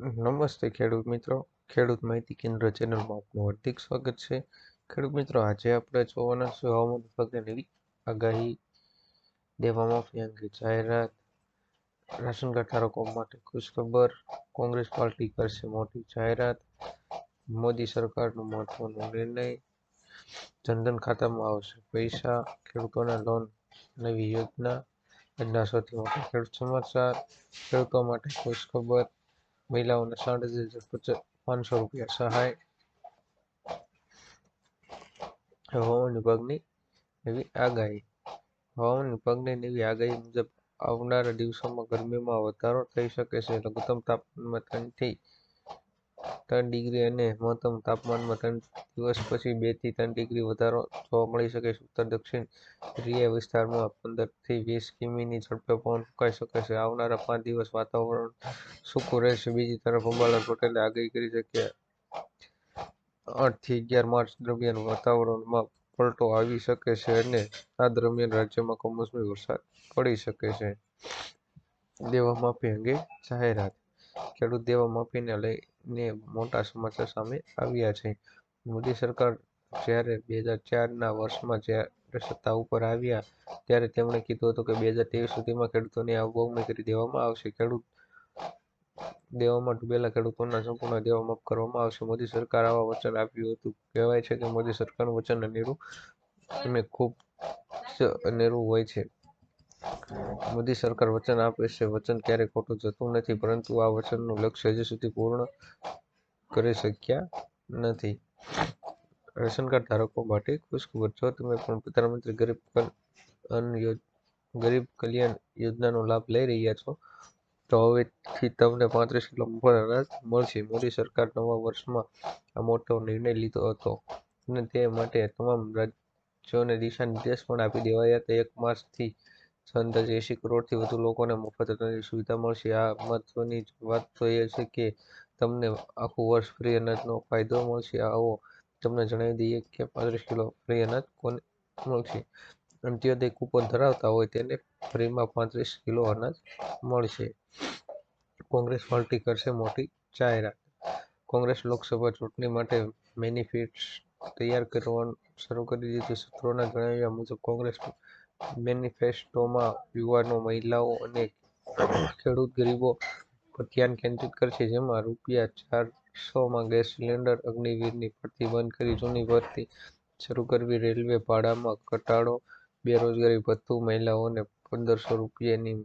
નમસ્તે ખેડૂત મિત્રો. ખેડૂત માહિતી કેન્દ્ર ચેનલમાં આપનું હાર્દિક સ્વાગત છે. ખેડૂત મિત્રો, આજે આપણે જોવાના છે હવામાન વિભાગને નવી આગાહી દેવા માફી અંગે જાહેરાત. રાશન કાર્ડ ધારકો માટે ખુશખબર. કોંગ્રેસ પાર્ટી કરશે મોટી જાહેરાત. મોદી સરકારનો મહત્વનો નિર્ણય. જનધન ખાતામાં આવશે પૈસા. ખેડૂતોને લોન નવી યોજના. આજના સૌથી મોટા ખેડૂત સમાચાર. ખેડૂતો માટે ખુશખબર. મહિલાઓને સાડત્રીસ હજાર પાંચસો રૂપિયા સહાય હવામાન વિભાગની એવી આગાહી હવામાન વિભાગની એવી આગાહી મુજબ આવનારા દિવસોમાં ગરમીમાં વધારો થઈ શકે છે. લઘુત્તમ તાપમાનમાં ત્રણથી ત્રણ ડિગ્રી અને મહત્તમ તાપમાનમાં ત્રણ દિવસ પછી બેથી ત્રણ ડિગ્રી વધારો જોવા મળી શકે છે. ઉત્તર દક્ષિણ ધ્રુવીય વિસ્તારમાં પંદરથી વીસ કિમીની ઝડપે પવન ફૂંકાઈ શકે છે. આવનારા પાંચ દિવસ વાતાવરણ સૂકું રહેશે. બીજી તરફ અંબાલાલ પટેલે આગાહી કરી છે કે આઠથી અગિયાર માર્ચ દરમિયાન વાતાવરણમાં પલટો આવી શકે છે અને આ દરમિયાન રાજ્યમાં કમોસમી વરસાદ પડી શકે છે. દેવા માફી અંગે જાહેરાત ખેડૂત દેવા માફીને લઈને મોટા સમાચાર સામે આવ્યા છે. મોદી સરકાર જ્યારે બે હજાર ચારના વર્ષમાં જ્યારે સત્તા ઉપર આવ્યા ત્યારે તેમણે કીધું હતું કે બે હજાર ત્રેવીસ સુધીમાં ખેડૂતોની આવક કરી દેવામાં આવશે. ખેડૂત દેવામાં ડૂબેલા ખેડૂતોના સંપૂર્ણ દેવા માફ કરવામાં આવશે. મોદી સરકાર આવા વચન આપ્યું હતું. કહેવાય છે કે મોદી સરકારનું વચન અનેરું અને ખૂબ અનેરું હોય છે. મોદી સરકાર વચન આપે છે. વચન ક્યારેય ખોટું જતું નથી, પરંતુ આ વચનનું લક્ષ્ય હજી સુધી પૂર્ણ કરી શક્યા નથી. રેશન કાર્ડ ધારકો માટે ખુશખબર જો તમે પણ પ્રધાનમંત્રી ગરીબ ગરીબ કલ્યાણ યોજનાનો લાભ લઈ રહ્યા છો, તો હવેથી તમને પાંત્રીસ કિલો મફત અનાજ મળશે. મોદી સરકાર નવા વર્ષમાં આ મોટો નિર્ણય લીધો હતો. અને તે માટે તમામ રાજ્યોને દિશા નિર્દેશ પણ આપી દેવાયા હતા. એક માર્ચથી અંદાજે એંશી કરોડથી વધુ લોકોને મફત અનાજની સુવિધા મળશે. આ મહત્વની વાત તો એ છે કે તમને આખું વર્ષ ફ્રી અનાજનો ફાયદો મળશે. આવો તમને જણાવી દઈએ કે પાંત્રીસ કિલો ફ્રી અનાજ કોને મળશે? અંત્યોદય કૂપન ધરાવતા હોય તેને ફ્રીમાં પાંત્રીસ કિલો અનાજ મળશે. કોંગ્રેસ પાર્ટી કરશે મોટી જાહેરાત. કોંગ્રેસ લોકસભા ચૂંટણી માટે મેનિફેસ્ટો તૈયાર કરવાનું શરૂ કરી દીધું સૂત્રોના જણાવ્યા મુજબ કોંગ્રેસ મેનિફેસ્ટોમાં યુવાનો, મહિલાઓ અને ખેડૂત ગરીબો પર ધ્યાન કેન્દ્રિત કરશે, જેમાં રૂપિયા ચારસોમાં ગેસ સિલિન્ડર, અગ્નિવીરની ભરતી બંધ કરી, જૂની ભરતી શરૂ કરવી, રેલવે ભાડામાં ઘટાડો, બેરોજગારી ભથ્થું મહિલાઓને પંદરસો રૂપિયાની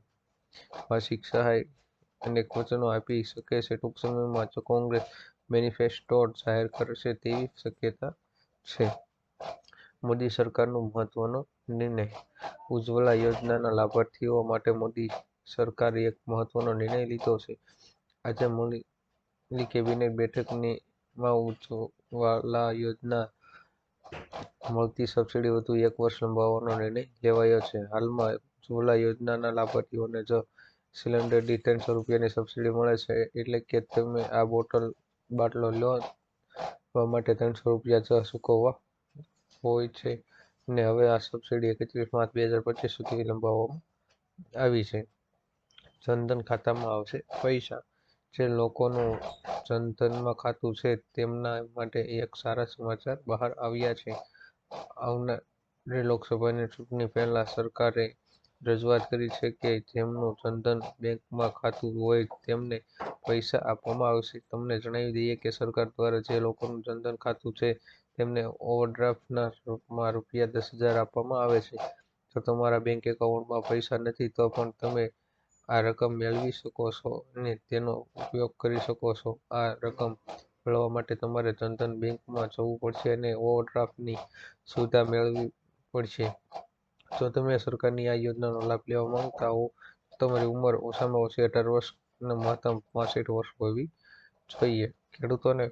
માસિક સહાય અને વચનો આપી શકે છે. ટૂંક સમયમાં જો કોંગ્રેસ મેનિફેસ્ટો જાહેર કરશે તેવી શક્યતા છે. મોદી સરકારનો મહત્વનો નિર્ણય. ઉજ્જવલા યોજનાના લાભાર્થીઓ માટે મોદી સરકારે એક મહત્વનો નિર્ણય લીધો છે. આજે મળેલી કેબિનેટ બેઠકમાં ઉજ્જવલા યોજના મળતી સબસિડી વધુ એક વર્ષ લંબાવવાનો નિર્ણય લેવાયો છે. હાલમાં ઉજ્જવલા યોજનાના લાભાર્થીઓને જો સિલિન્ડર દીઠ ત્રણસો રૂપિયાની સબસિડી મળે છે, એટલે કે તમે આ બોટલ, બાટલો લેવા માટે ત્રણસો રૂપિયા ચૂકવવા હોય છે. અને હવે આ સબસિડી એકત્રીસ માર્ચ બે હજાર પચીસ સુધી લંબાવવામાં આવી છે. જનધન ખાતામાં આવશે પૈસા. જે લોકોનું જનધનમાં ખાતું છે તેમના માટે એક સારા સમાચાર બહાર આવ્યા છે. આવનારી લોકસભાની ચૂંટણી પહેલાં સરકારે રજૂઆત કરી છે કે જેમનું જનધન બેંકમાં ખાતું હોય તેમને પૈસા આપવામાં આવશે. તમને જણાવી દઈએ કે સરકાર દ્વારા જે લોકોનું જનધન ખાતું છે તેમને ઓવરડ્રાફ્ટના રૂપમાં રૂપિયા દસ હજાર આપવામાં આવે છે. જો તમારા બેંક એકાઉન્ટમાં પૈસા નથી તો પણ તમે આ રકમ મેળવી શકો છો અને તેનો ઉપયોગ કરી શકો છો. આ રકમ મેળવવા માટે તમારે જનધન બેંકમાં જવું પડશે અને ઓવરડ્રાફ્ટની સુવિધા મેળવવી પડશે. જો તમે સરકારની આ યોજનાનો લાભ લેવા માંગતા હો તમારી ઉંમર ઓછામાં ઓછી અઢાર વર્ષ અને મહત્તમ પાસઠ વર્ષ હોવી જોઈએ. ખેડૂતોને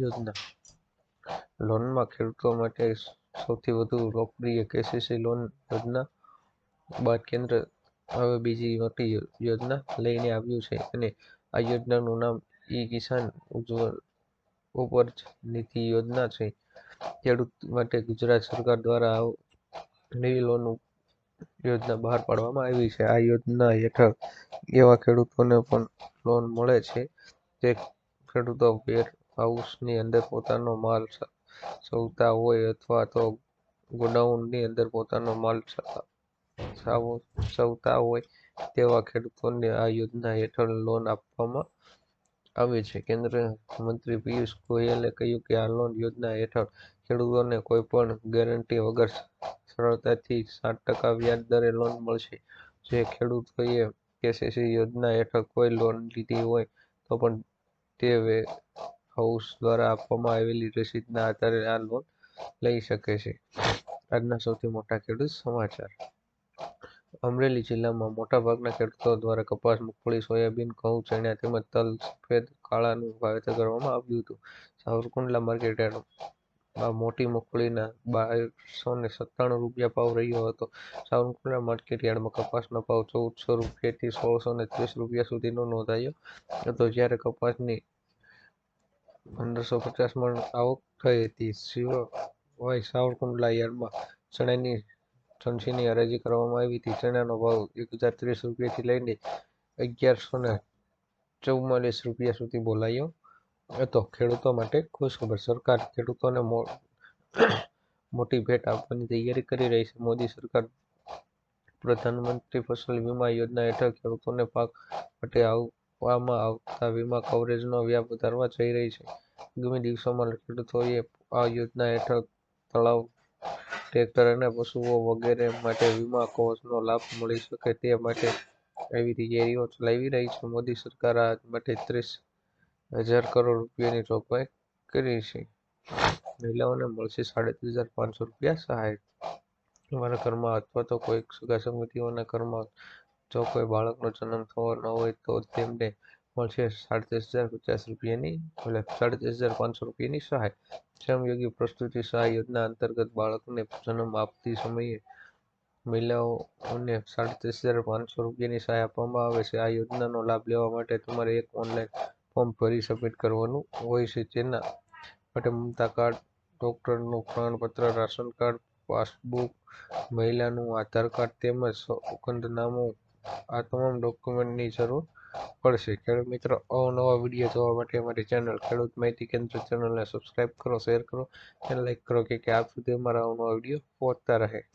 યોજના. લોનમાં ખેડૂતો માટે સૌથી વધુ લોકપ્રિય કેસીસી લોન યોજના બાદ કેન્દ્ર હવે બીજી મોટી યોજના લઈને આવ્યું છે અને આ યોજનાનું નામ ઈ કિસાન ઉજ્જવલ ઉપજ નીતિ યોજના છે. ખેડૂત માટે ગુજરાત સરકાર દ્વારા નવી લોન યોજના બહાર પાડવામાં આવી છે. આ યોજના હેઠળ એવા ખેડૂતોને પણ લોન મળે છે જે ખેડૂતો વેર હાઉસની અંદર પોતાનો માલ સવતા હોય અથવા તો ગોડાઉનની અંદર પોતાનો માલ સવતા હોય તેવા ખેડૂતોને આ યોજના હેઠળ લોન આપવામાં આવે છે. કેન્દ્રીય મંત્રી પિયુષ ગોયલે કહ્યું કે આ લોન યોજના હેઠળ ખેડૂતોને કોઈ પણ ગેરંટી વગર સરળતાથી સાત ટકા વ્યાજ દરે લોન મળશે. જે ખેડૂતોએ કેસીસી યોજના હેઠળ કોઈ લોન લીધી હોય તો પણ તે હાઉસ દ્વારા આપવામાં આવેલી રસીદના આધારે આ લોન લઈ શકે છે. આજના સૌથી મોટા ખેડૂત સમાચાર. અમરેલી જિલ્લામાં મોટાભાગના ખેડૂતો દ્વારા કપાસ, મગફળી, સોયાબીન, ઘઉં, ચણા તેમજ તલ સફેદ કાળાનું વાવેતર કરવામાં આવ્યું હતું. સાવરકુંડલા માર્કેટયાર્ડમાં મોટી મગફળીના બારસો ને સત્તાણું રૂપિયા ભાવ રહ્યો હતો. સાવરકુંડલા માર્કેટયાર્ડમાં કપાસનો ભાવ ચૌદસો રૂપિયાથી સોળસો ને ત્રીસ રૂપિયા સુધીનો નોંધાયો હતો, જ્યારે કપાસની પંદરસો પચાસ મણ આવક થઈ હતી. સિવાય સાવરકુંડલા યાર્ડમાં ચણાની જણસીની હરાજી કરવામાં આવી હતી. ચણાનો ભાવ એક હજાર ત્રીસ રૂપિયાથી લઈને અગિયારસો ને ચૌવાલીસ રૂપિયા સુધી બોલાયો હતો. ખેડૂતો માટે ખુશખબર. સરકાર ખેડૂતોને મોટી ભેટ આપવાની તૈયારી કરી રહી છે. મોદી સરકાર પ્રધાનમંત્રી ફસલ વીમા યોજના હેઠળ ખેડૂતોને પાક માટે આપવામાં આવતા વીમા કવરેજનો વ્યાપ વધારવા જઈ રહી છે. આગામી દિવસોમાં ખેડૂતોએ આ યોજના હેઠળ તળાવ ટ્રેક્ટર અને પશુઓ વગેરે માટે વીમા કવચનો લાભ મળી શકે તે માટે એવી તૈયારીઓ ચલાવી રહી છે. મોદી સરકાર આ માટે ત્રીસ હજાર કરોડ રૂપિયાની જોગવાઈ કરી છે. મહિલાઓને મળશે સાડત્રીસ હજાર પાંચસો રૂપિયા સહાય. અમારા ઘરમાં અથવા તો કોઈ સગા સંબંધીઓના ઘરમાં જો કોઈ બાળકનો જન્મ થવાનો હોય તો તેમને મળશે સાડત્રીસ હજાર પચાસ રૂપિયાની, એટલે સાડત્રીસ હજાર પાંચસો રૂપિયાની સહાય. શ્રમયોગી પ્રસ્તુતિ સહાય યોજના અંતર્ગત બાળકને જન્મ આપતી સમયે મહિલાઓને સાડત્રીસ હજાર પાંચસો રૂપિયાની સહાય આપવામાં આવે છે. આ યોજનાનો લાભ લેવા માટે તમારે એક ઓનલાઈન ફોર્મ ભરી સબમિટ કરવાનું હોય છે. જેના માટે મમતા કાર્ડ, ડૉક્ટરનું પ્રમાણપત્ર, રાશન કાર્ડ, પાસબુક, મહિલાનું આધાર કાર્ડ તેમજ સોગંદનામું આ તમામ ડોક્યુમેન્ટની જરૂર પડશે. ખેડૂત મિત્રો અવનવા વીડિયો જોવા માટે અમારી ચેનલ ખેડૂત માહિતી કેન્દ્ર ચેનલને સબસ્ક્રાઈબ કરો શેર કરો અને લાઈક કરો કે આપ સુધી અમારા અવનવા વીડિયો પહોંચતા રહે.